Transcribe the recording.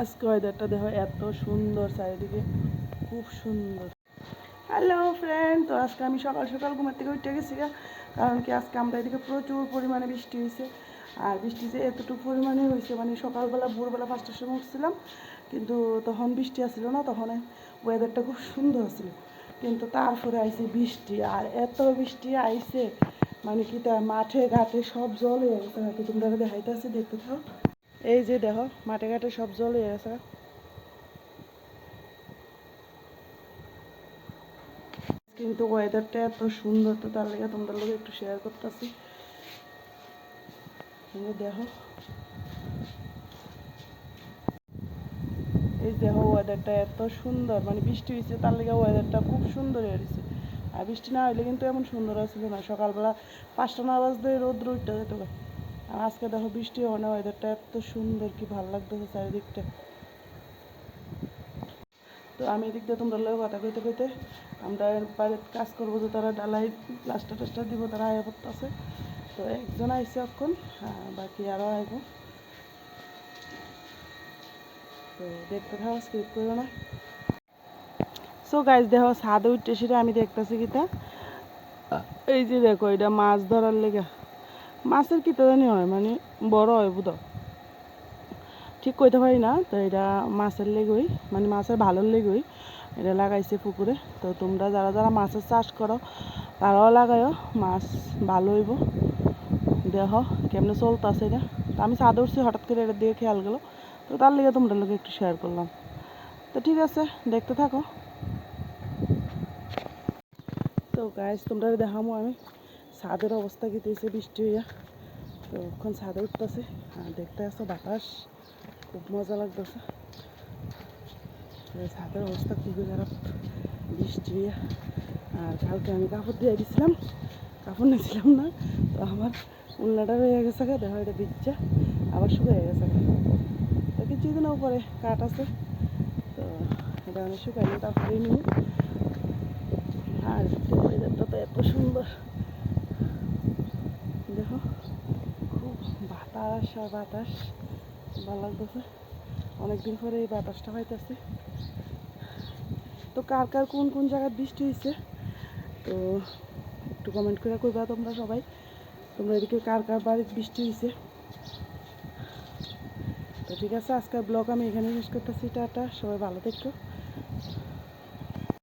আজকে ওয়েদারটা দেখো এত সুন্দর চারিদিকে, খুব সুন্দর। হ্যালো ফ্রেন্ড তো আজকে আমি সকাল সকাল ঘুমের থেকে উঠে গেছি। কারণ কি আজকে আমরা এদিকে প্রচুর পরিমাণে বৃষ্টি হয়েছে। আর বৃষ্টি যে এতটুকু পরিমাণে হয়েছে মানে সকালবেলা, ভোরবেলা পাঁচটার সময় উঠছিলাম, কিন্তু তখন বৃষ্টি আসছিল না, তখন ওয়েদারটা খুব সুন্দর ছিল। কিন্তু তারপরে আইছে বৃষ্টি, আর এত বৃষ্টি আইছে মানে কি তা মাঠে, ঘাটে সব জল হয়ে গেছে তোমরা দেখাইতেছি দেখতে থাও এই যে দেখো, মাঠে ঘাটে সব জল হয়ে গেছে। কিন্তু ওয়েদারটা এত সুন্দর তো, তার লেগে তোমাদের লোক একটু শেয়ার করতেছি। দেখো। এই দেখো ওয়েদারটা এত সুন্দর মানে বৃষ্টি হয়েছে তার লেগে ওয়েদারটা খুব সুন্দর হয়ে গেছে আর বৃষ্টি না হইলে কিন্তু এমন সুন্দর আসছিল না। সকালবেলা পাঁচটা না বাজতে রোদ্র উঠতে যেত। আর আজকে দেখো বৃষ্টি হয় না ওয়েদারটা এত সুন্দর কি ভালো লাগতেছে চারিদিকটা। তো আমি এদিক দিয়ে তোমরা লোক কথা কইতে কইতে আমরা বাইরে কাজ করব যে তারা ডালাই প্লাস্টার টাস্টার দিব তারা আয়া পড়তেছে। তো একজন আইসে এখন হ্যাঁ, বাকি আরও আইব। তো দেখতে থাকো স্কিপ করো না। সো গাইজ দেখো ছাদে উঠতে সেটা আমি দেখতেছি কিতা। এই যে দেখো এটা মাছ ধরার লেগে। মাছের কিতা জানি হয়? মানে বড় হয় বুধ। ঠিক কইতে পারি না, তো এটা মাছের লেগই মানে মাছের ভালোর লেগই। এটা লাগাইছে পুকুরে, তো তোমরা যারা যারা মাছের চাষ করো, তারাও লাগাইও, মাছ ভালো হইব। দেহ কেমনে চলতেছে এটা। তো আমি উঠছি হঠাৎ করে এটা দিয়ে খেয়াল গেলো। তো তার লেগে তোমরা লোক একটু শেয়ার করলাম। তো ঠিক আছে, দেখতে থাকো। তো গাছ তোমরা দেখামো আমি। ছাদের অবস্থা দিয়েছে বৃষ্টি হইয়া? তো এখন ছাদে উঠতেছে, আর দেখতে আসো বাতাস, খুব মজা লাগতেছে। ছাদের অবস্থা খুবই খারাপ, বৃষ্টি হইয়া। আর কালকে আমি কাপড় দিয়ে দিয়েছিলাম কাপড় নিয়েছিলাম না, তো আমার উল্লাটা রয়ে গেছে গা, দেখো এটা বিচ্ছা আবার শুকিয়ে গেছে গা। তো কিছুদিন উপরে কাঠ আছে, তো এটা আমি শুকাইনি, তারপরেই নিই আর তো এত সুন্দর দেখো খুব বাতাস আর বাতাস, ভালো লাগতেছে। অনেকদিন পরে এই বাতাসটা পাইতেছে। তো কার কার কোন কোন জায়গায় বৃষ্টি হয়েছে তো একটু কমেন্ট করে কইবা তোমরা সবাই। তোমরা এদিকে কার কার বাড়ির বৃষ্টি হয়েছে তো ঠিক আছে, আজকের ব্লগ আমি এখানে শেষ করতেছি। টাটা, সবাই ভালো থেকো।